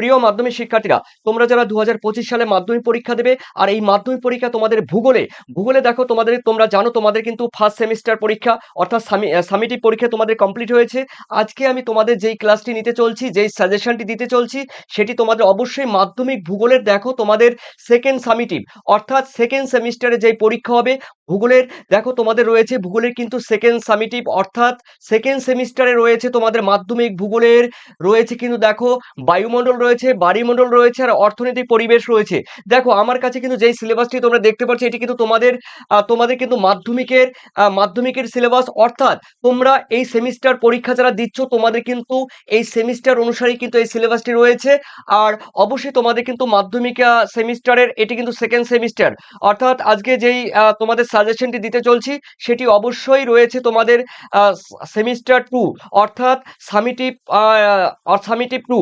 প্রিয় মাধ্যমিক শিক্ষার্থীরা, তোমরা যারা দু হাজার পঁচিশ সালে মাধ্যমিক পরীক্ষা দেবে আর এই মাধ্যমিক পরীক্ষা তোমাদের ভূগোলে ভূগোলে দেখো তোমাদের, তোমরা জানো তোমাদের কিন্তু ফার্স্ট সেমিস্টার পরীক্ষা, অর্থাৎ সামিটিভ পরীক্ষা তোমাদের কমপ্লিট হয়েছে। আজকে আমি তোমাদের যেই ক্লাসটি নিতে চলছি, যেই সাজেশনটি দিতে চলছি, সেটি তোমাদের অবশ্যই মাধ্যমিক ভূগোলের দেখো তোমাদের সেকেন্ড সামিটিভ, অর্থাৎ সেকেন্ড সেমিস্টারে যেই পরীক্ষা হবে ভূগোলের, দেখো তোমাদের রয়েছে ভূগোলের কিন্তু সেকেন্ড সামিটিভ অর্থাৎ সেকেন্ড সেমিস্টারে রয়েছে তোমাদের মাধ্যমিক ভূগোলের, রয়েছে কিন্তু দেখো বায়ুমণ্ডল রয়েছে বাড়িমণ্ডল রয়েছে আর অর্থনৈতিক পরিবেশ রয়েছে। দেখো আমার কাছে কিন্তু যেই সিলেবাসটি তোমরা দেখতে পাচ্ছ এটি কিন্তু তোমাদের তোমাদের কিন্তু মাধ্যমিকের মাধ্যমিকের সিলেবাস অর্থাৎ তোমরা এই সেমিস্টার পরীক্ষা যারা দিচ্ছ তোমাদের কিন্তু এই সেমিস্টার অনুসারেই কিন্তু এই সিলেবাসটি রয়েছে। আর অবশ্যই তোমাদের কিন্তু মাধ্যমিক সেমিস্টারের এটি কিন্তু সেকেন্ড সেমিস্টার অর্থাৎ আজকে যেই তোমাদের সাজেশনটি দিতে চলছি, সেটি অবশ্যই রয়েছে তোমাদের সেমিস্টার টু অর্থাৎ সামিটিভ সামিটিভ টু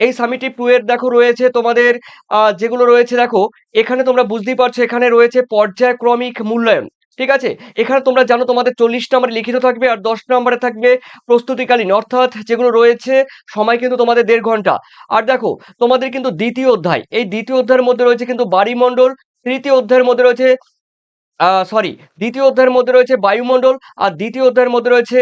এই সামিটিভ টু এর দেখো রয়েছে তোমাদের যেগুলো রয়েছে দেখো, এখানে তোমরা বুঝতেই পারছ এখানে রয়েছে পর্যায়ক্রমিক মূল্যায়ন, ঠিক আছে? এখানে তোমরা জানো তোমাদের চল্লিশ নম্বরে লিখিত থাকবে আর দশ নম্বরে থাকবে প্রস্তুতিকালীন, অর্থাৎ যেগুলো রয়েছে, সময় কিন্তু তোমাদের দেড় ঘণ্টা। আর দেখো, তোমাদের কিন্তু দ্বিতীয় অধ্যায়, এই দ্বিতীয় অধ্যায়ের মধ্যে রয়েছে কিন্তু বাড়িমণ্ডল তৃতীয় অধ্যায়ের মধ্যে রয়েছে সরি দ্বিতীয় অধ্যায়ের মধ্যে রয়েছে বায়ুমণ্ডল, আর দ্বিতীয় অধ্যায়ের মধ্যে রয়েছে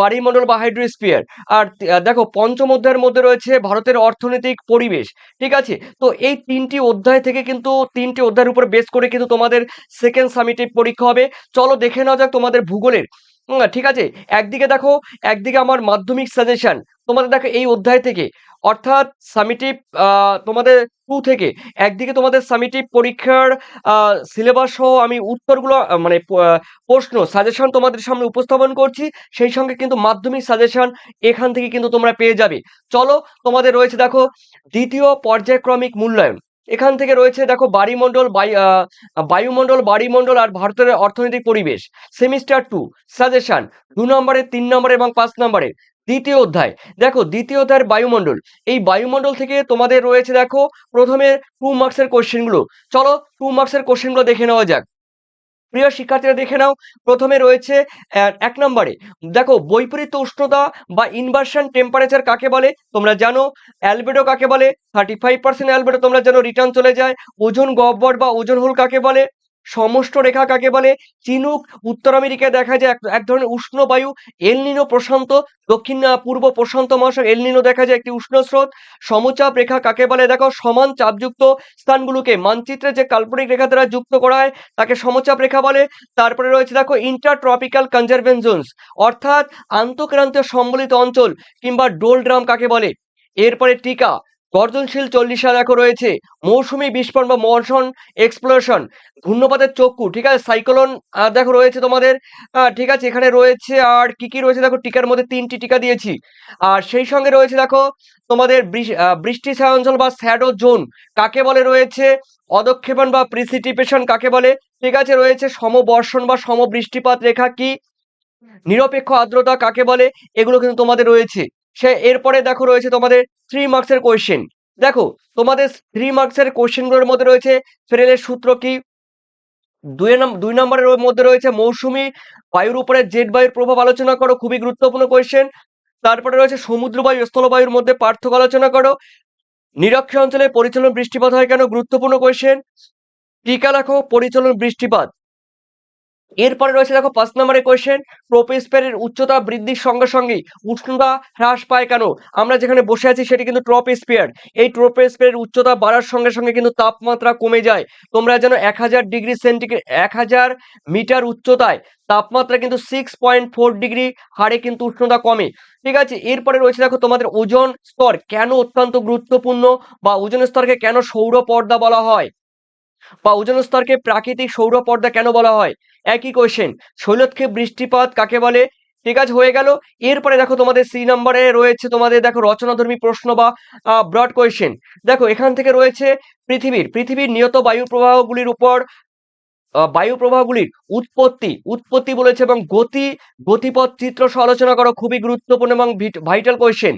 বাড়িমণ্ডল বা হাইড্রোস্ফিয়ার। আর দেখো, পঞ্চম অধ্যায়ের মধ্যে রয়েছে ভারতের অর্থনৈতিক পরিবেশ, ঠিক আছে? তো এই তিনটি অধ্যায় থেকে কিন্তু তিনটি অধ্যায়ের উপর বেস করে কিন্তু তোমাদের সেকেন্ড সামিটিভ পরীক্ষা হবে। চলো দেখে নেওয়া যাক তোমাদের ভূগোলের। ঠিক আছে? একদিকে দেখো, একদিকে আমার মাধ্যমিক সাজেশন তোমাদের দেখো এই অধ্যায় থেকে অর্থাৎ সামিটিভ তোমাদের টু থেকে। একদিকে তোমাদের সামিটিভ পরীক্ষার সিলেবাস সহ আমি উত্তরগুলো মানে প্রশ্ন সাজেশন তোমাদের সামনে উপস্থাপন করছি। সেই সঙ্গে কিন্তু মাধ্যমিক সাজেশন এখান থেকে কিন্তু তোমরা পেয়ে যাবে। চলো, তোমাদের রয়েছে দেখো, দ্বিতীয় পর্যায়ক্রমিক মূল্যায়ন। এখান থেকে রয়েছে দেখো বাড়িমণ্ডল বায়ুমণ্ডল বাড়িমণ্ডল আর ভারতের অর্থনৈতিক পরিবেশ। সেমিস্টার টু সাজেশন দু নম্বরে, তিন নম্বরে এবং পাঁচ নম্বরে। দ্বিতীয় অধ্যায়। দেখো, দ্বিতীয় অধ্যায়ের বায়ুমণ্ডল। এই বায়ুমণ্ডল থেকে তোমাদের রয়েছে, দেখো, প্রথমে টু মার্কসের কোশ্চেনগুলো চলো টু মার্কসের কোশ্চেনগুলো দেখে নেওয়া যাক। প্রিয় শিক্ষার্থীরা, দেখে নাও। প্রথমে রয়েছে এক নম্বরে। দেখো, বৈপরীত্য উষ্ণতা বা ইনভার্সন টেম্পারেচার কাকে বলে? তোমরা জানো। অ্যালবেডো কাকে বলে? থার্টি ফাইভ পার্সেন্ট অ্যালবেডো তোমরা জানো। রিটার্ন চলে যায়। ওজন গহ্বর বা ওজন হোল কাকে বলে? সমষ্ট রেখা কাকে বলে? চিনুক, উত্তর আমেরিকায় দেখা যায় এক- ধরনের উষ্ণ বায়ু এলনিনো প্রশান্ত, দক্ষিণ পূর্ব প্রশান্ত মহাসাগর এলনিনো দেখা যায় একটি উষ্ণ স্রোত। সমচাপ রেখা কাকে বলে? দেখো, সমান চাপযুক্ত স্থানগুলোকে মানচিত্রে যে কাল্পনিক রেখা দ্বারা যুক্ত করা হয়, তাকে সমচাপ রেখা বলে। তারপরে রয়েছে দেখো ইন্টার ট্রপিক্যাল কনজারভেন জোনস অর্থাৎ আন্তঃক্রান্তীয় সম্বলিত অঞ্চল, কিংবা ডোল ড্রাম কাকে বলে? এরপরে টিকা গর্জনশীল চল্লিশা দেখো রয়েছে। মৌসুমী বিস্ফোরণ বা মনসন এক্সপ্লোশন ঘূর্ণপাতের চক্ষু, ঠিক আছে? সাইক্লোন দেখো রয়েছে তোমাদের। ঠিক আছে, এখানে রয়েছে আর কি কি রয়েছে? দেখো, টিকার মধ্যে তিনটি টিকা দিয়েছি। আর সেই সঙ্গে রয়েছে, দেখো, তোমাদের বৃষ- বৃষ্টি ছায়া অঞ্চল বা স্যাডো জোন, কাকে বলে রয়েছে? অদক্ষেপণ বা প্রিসিটিপেশন কাকে বলে? ঠিক আছে, রয়েছে সমবর্ষণ বা সমবৃষ্টিপাত রেখা কি? নিরপেক্ষ আর্দ্রতা কাকে বলে? এগুলো কিন্তু তোমাদের রয়েছে। সে এরপরে দেখো রয়েছে তোমাদের থ্রি মার্কসের কোয়েশ্চেন দেখো, তোমাদের থ্রি মার্কসের কোয়েশ্চেনগুলোর মধ্যে রয়েছে ফ্রেলের সূত্র কি? দুই দুই নম্বরের মধ্যে রয়েছে মৌসুমি বায়ুর উপরে জেট বায়ুর প্রভাব আলোচনা করো, খুবই গুরুত্বপূর্ণ কোয়েশ্চেন তারপরে রয়েছে সমুদ্র বায়ু স্থলবায়ুর মধ্যে পার্থক্য আলোচনা করো। নিরক্ষ অঞ্চলে পরিচালন বৃষ্টিপাত হয় কেন? গুরুত্বপূর্ণ কোয়েশ্চেন টিকা লেখো পরিচালন বৃষ্টিপাত। এরপরে রয়েছে দেখো পাঁচ নম্বরের কোয়েশ্চেন ট্রপোস্ফিয়ারের উচ্চতা বৃদ্ধির সঙ্গে সঙ্গে উষ্ণতা হ্রাস পায় কেন? আমরা যেখানে বসে আছি সেটি কিন্তু ট্রপোস্ফিয়ার এই ট্রপোস্ফিয়ারের উচ্চতা বাড়ার সঙ্গে সঙ্গে কিন্তু তাপমাত্রা কমে যায়। তোমরা যেন এক হাজার ডিগ্রি সেন্টিগ্রেড এক হাজার মিটার উচ্চতায় তাপমাত্রা কিন্তু সিক্স পয়েন্ট ফোর ডিগ্রি হারে কিন্তু উষ্ণতা কমে। ঠিক আছে? এরপরে রয়েছে দেখো তোমাদের ওজন স্তর, কেন অত্যন্ত গুরুত্বপূর্ণ বা ওজন স্তরকে কেন সৌর পর্দা বলা হয়? বা ওজন স্তরকে প্রাকৃতিক সৌর পর্দা কেন বলা হয়? একই কোয়েশ্চেন শৈলক্ষেপ বৃষ্টিপাত কাকে বলে? ঠিক আছে, হয়ে গেল। এরপরে দেখো তোমাদের সি নম্বরে রয়েছে তোমাদের দেখো রচনাধর্মী প্রশ্ন বা ব্রড কোয়েশ্চেন দেখো, এখান থেকে রয়েছে পৃথিবীর পৃথিবীর নিয়ত বায়ু প্রবাহগুলির উপর বায়ু প্রবাহগুলির উৎপত্তি উৎপত্তি বলেছে এবং গতি, গতিপথ চিত্র সহ আলোচনা করো, খুবই গুরুত্বপূর্ণ এবং ভাইটাল কোয়েশ্চেন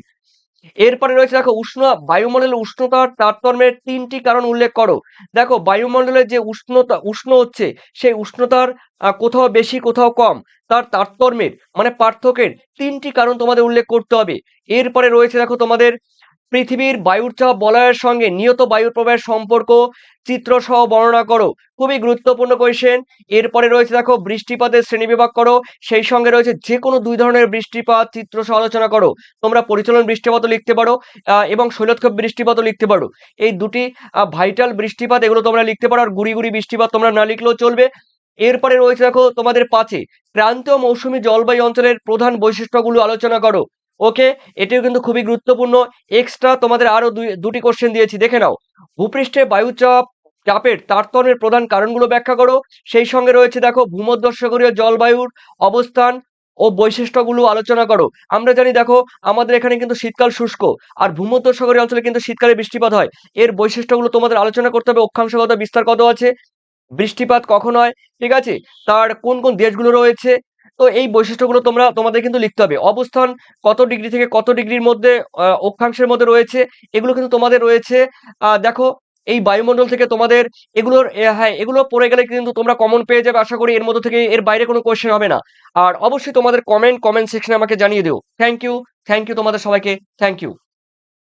এরপরে রয়েছে দেখো উষ্ণ বায়ুমণ্ডলের উষ্ণতার তারতম্যের তিনটি কারণ উল্লেখ করো। দেখো বায়ুমণ্ডলের যে উষ্ণতা, উষ্ণ হচ্ছে সেই উষ্ণতার কোথাও বেশি, কোথাও কম, তার তারতম্যের মানে পার্থক্যের তিনটি কারণ তোমাদের উল্লেখ করতে হবে। এরপরে রয়েছে দেখো তোমাদের পৃথিবীর বায়ুর চাপ বলয়ের সঙ্গে নিয়ত বায়ুর প্রবাহের সম্পর্ক চিত্র সহ বর্ণনা করো। খুবই গুরুত্বপূর্ণ কোয়েশ্চেন এরপরে রয়েছে দেখো, বৃষ্টিপাতের শ্রেণীবিভাগ করো। সেই সঙ্গে রয়েছে যে কোনো দুই ধরনের বৃষ্টিপাত চিত্র সহ আলোচনা করো। তোমরা পরিচালন বৃষ্টিপাতও লিখতে পারো এবং শৈলক্ষেপ বৃষ্টিপাতও লিখতে পারো। এই দুটি ভাইটাল বৃষ্টিপাত এগুলো তোমরা লিখতে পারো আর গুড়ি গুড়ি বৃষ্টিপাত তোমরা না লিখলেও চলবে। এরপরে রয়েছে দেখো, তোমাদের পাঁচে, ক্রান্তীয় মৌসুমী জলবায়ু অঞ্চলের প্রধান বৈশিষ্ট্যগুলো আলোচনা করো। ওকে এটিও কিন্তু খুবই গুরুত্বপূর্ণ। এক্সট্রা তোমাদের আরও দুই, দুটি কোশ্চেন দিয়েছি, দেখে নাও। ভূপৃষ্ঠে বায়ুচাপ চাপের তারতম্যের প্রধান কারণগুলো ব্যাখ্যা করো। সেই সঙ্গে রয়েছে দেখো ভূমধ্যসাগরীয় জলবায়ুর অবস্থান ও বৈশিষ্ট্যগুলো আলোচনা করো। আমরা জানি দেখো আমাদের এখানে কিন্তু শীতকাল শুষ্ক আর ভূমধ্যসাগরীয় অঞ্চলে কিন্তু শীতকালে বৃষ্টিপাত হয়। এর বৈশিষ্ট্যগুলো তোমাদের আলোচনা করতে হবে। অক্ষাংশগত বিস্তার কত আছে? বৃষ্টিপাত কখন হয়? ঠিক আছে। তার কোন কোন দেশগুলো রয়েছে? তো এই বৈশিষ্ট্যগুলো তোমরা, তোমাদের কিন্তু লিখতে হবে। অবস্থান কত ডিগ্রি থেকে কত ডিগ্রির মধ্যে অক্ষাংশের মধ্যে রয়েছে, এগুলো কিন্তু তোমাদের রয়েছে। দেখো, এই বায়ুমণ্ডল থেকে তোমাদের এগুলোর হ্যাঁ এগুলো পড়ে গেলে কিন্তু তোমরা কমন পেয়ে যাবে। আশা করি এর মধ্যে থেকে এর বাইরে কোনো কোয়েশ্চেন হবে না। আর অবশ্যই তোমাদের কমেন্ট কমেন্ট সেকশনে আমাকে জানিয়ে দিও। থ্যাংক ইউ থ্যাংক ইউ তোমাদের সবাইকে। Thank you